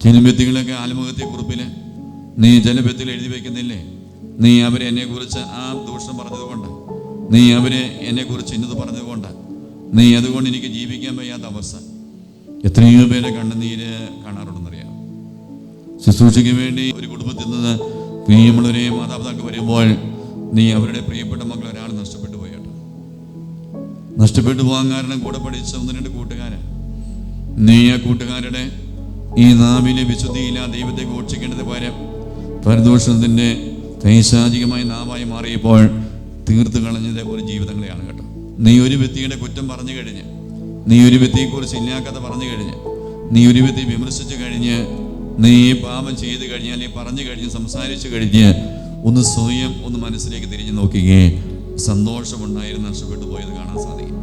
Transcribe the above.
ചില വ്യക്തികളൊക്കെ ആത്മഹത്യ കുറിപ്പിൽ നീ ചില എഴുതി വയ്ക്കുന്നില്ലേ? നീ അവരെ എന്നെക്കുറിച്ച് ആ ദൂഷണം പറഞ്ഞതുകൊണ്ട് നീ അവരെ എന്നെക്കുറിച്ച് ഇന്നത് പറഞ്ഞതുകൊണ്ട് നീ അതുകൊണ്ട് എനിക്ക് ജീവിക്കാൻ വയ്യാത്ത അവസ്ഥ. എത്രയോ പേരെ കണ്ണുനീര് കാണാറുണ്ടെന്നറിയാം. ശുശ്രൂഷയ്ക്ക് വേണ്ടി ഒരു കുടുംബത്തിൽ നിന്ന് പ്രിയമുള്ളവരെ മാതാപിതാക്കൾ വരുമ്പോൾ നീ അവരുടെ പ്രിയപ്പെട്ട മക്കൾ ഒരാൾ നഷ്ടപ്പെട്ടു പോയാട്ടോ നഷ്ടപ്പെട്ടു പോകാൻ കാരണം കൂടെ പഠിച്ച ഒന്ന് രണ്ട് കൂട്ടുകാരാണ് നീ ആ കൂട്ടുകാരുടെ ഈ നാവിലെ വിശുദ്ധിയില്ല ദൈവത്തെ ഘോഷിക്കേണ്ടത് പകരം പരദോഷത്തിന്റെ പൈശാചികമായ നാമായി മാറിയപ്പോൾ തീർത്ത് കളഞ്ഞത് ഒരു ജീവിതങ്ങളെയാണ് കേട്ടോ. നീ ഒരു വ്യക്തിയുടെ കുറ്റം പറഞ്ഞു കഴിഞ്ഞ് നീ ഒരു വ്യക്തിയെക്കുറിച്ച് ഇല്ലാക്കഥ പറഞ്ഞു കഴിഞ്ഞ് നീ ഒരു വ്യക്തി വിമർശിച്ചു കഴിഞ്ഞ് നീ പാപം ചെയ്ത് കഴിഞ്ഞ് അല്ലെങ്കിൽ പറഞ്ഞു കഴിഞ്ഞ് സംസാരിച്ചു കഴിഞ്ഞ് ഒന്ന് സ്വയം ഒന്ന് മനസ്സിലേക്ക് തിരിഞ്ഞു നോക്കുകയെ സന്തോഷമുണ്ടായിരുന്നു നഷ്ടപ്പെട്ടു പോയത് കാണാൻ സാധിക്കും.